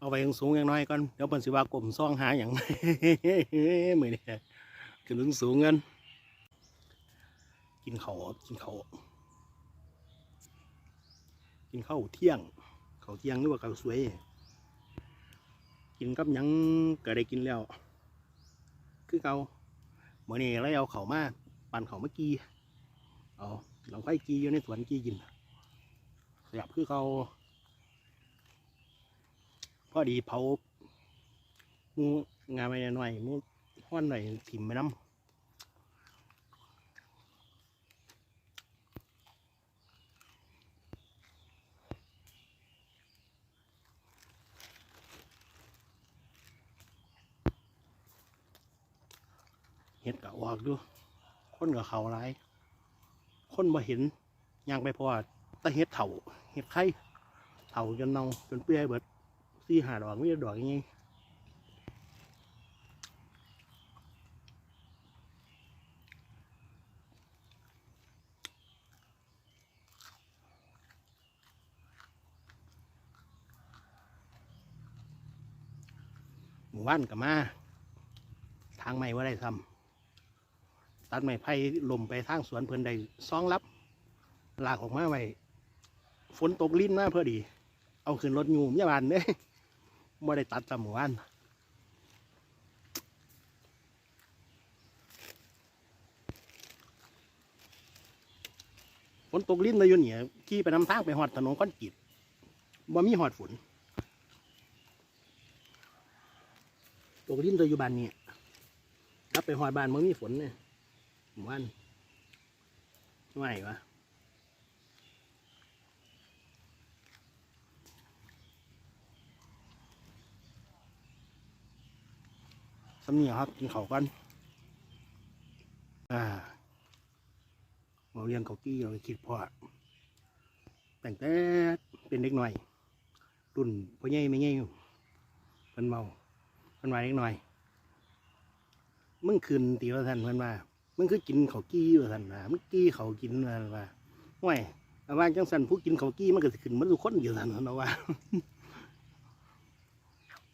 เอาไว้สูงย่างน้อยก่อนเดี๋ยวเพิ่นสิว่ากลมซ่องหาอย่างมือนี่ขึ้นสูงสูงๆกันกินเขากินเขากินข้าวเที่ยงข้าวเที่ยงหรือว่าข้าวสวย กินกับยังก็ได้กินแล้ว คือเกาเมื่อนี้เราเอาเขามาปั่นเขาวมากีเอาลองไฟกีอยู่ในสวนกีกินสยับคือเขา พอดีเผามูงานไปหน่อยมูห้อนหน่อยถิ่มไปน้ำเห็ดกะออกดูคนกับเขาหลาย คนมาเห็นยางไปพอตะเห็ดเถาเห็ดไข่เถาจนเน่าจนเปื่อยเบิด สี่หาดอกไม่ได้ดอกยังไงหมู่บ้านกับมา ทางไม่ว่าได้ทำตัดไม้ไผ่ลมไปทางสวนเพิ่อนได้ซองรับลากออกมาไว้ฝนตกลิ้นมาเพื่อดี เอาขึ้นรถยูมยาบานเด้บ่ ได้ตัดตามหมู่บ้านฝนตกลิ้นมาอยู่เนี่ยขี่ไปนำทางไปหอดถนนคอนกรีตบ่มีหอดฝนตกลิ้นตัวอยู่บ้านเนี่ยกลับไปหอดบ้านบ่มีฝนเนี่ยหมู่บ้านไม่วะ สำเนียครับกินเขาวกัน อ่าเราเรียงเกากี้เราคิดพอแต่งแต่เป็นเด็กหน่อย รุ่นพ่อใหญ่ไม่ใหญ่อยู่เพิ่นเมาเพิ่นมาเด็กหน่อย มึงคืนตีว่าท่านเพิ่นว่ามึงคือกินเขาวกี้ว่าท่านว่ามึงกี้เขาวกินว่าท่านว่าห่วยแต่ว่าจังสันผู้กินเขาวกี้มันก็สิขึ้นมันทุกคนอยู่ท่านนะว่า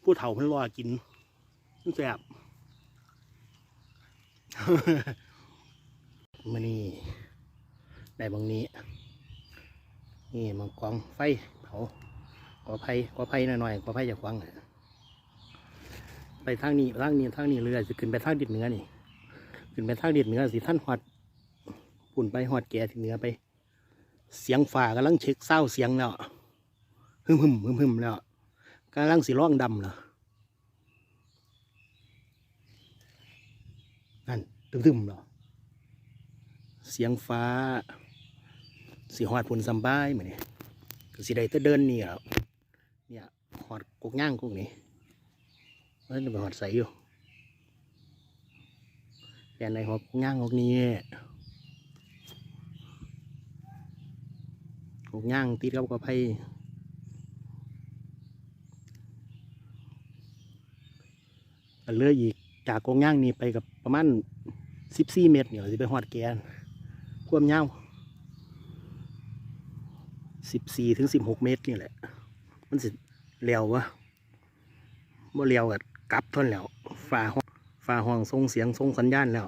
ผู้เฒ่าเพิ่นรอกินมันแซ่บ มานี่ได้บางนี้ นี่มังกองไฟเผากอไผ่กอไผ่หน่อยๆก่อไผ่จากฟังไปทางนี้ทางนี้ทางนี้เรือจะขึ้นไปทางดินเหนือนี่ขึ้นไปทางดินเหนือสิท่านหอดปุ่นไปหอดแก่ที่เหนือไป เสียงฝ่ากำลังเช็คเศร้าเสียงแล้ว หึมหึมหึมหึมแล้วกำลังสีร้องดำแล้ว นั่นตึมๆเนาะเสียงฟ้าสีหอดผลสำบายเหมือนนี่ก็สิได้แต่เดินนี่ครับเนี่ยหอดกกย่างกุกนี้มันจะไปหอดใสอยู่แต่ในหอดกกย่างกกนี้กกย่างติดกับกระไพเลืออีก จากกงย่างนี้ไปกับประมาณสิบสี่เมตรเนี่ยจะไปหอดแกนความยาวสิบสี่ถึงสิบหกเมตรนี่แหละ มันสิเลี้ยววะบ่เลี้ยวกับกลับทนนแหล้วฝ่าห้องฝ่าห้องส่งเสียงส่งสัญญาณแล้ว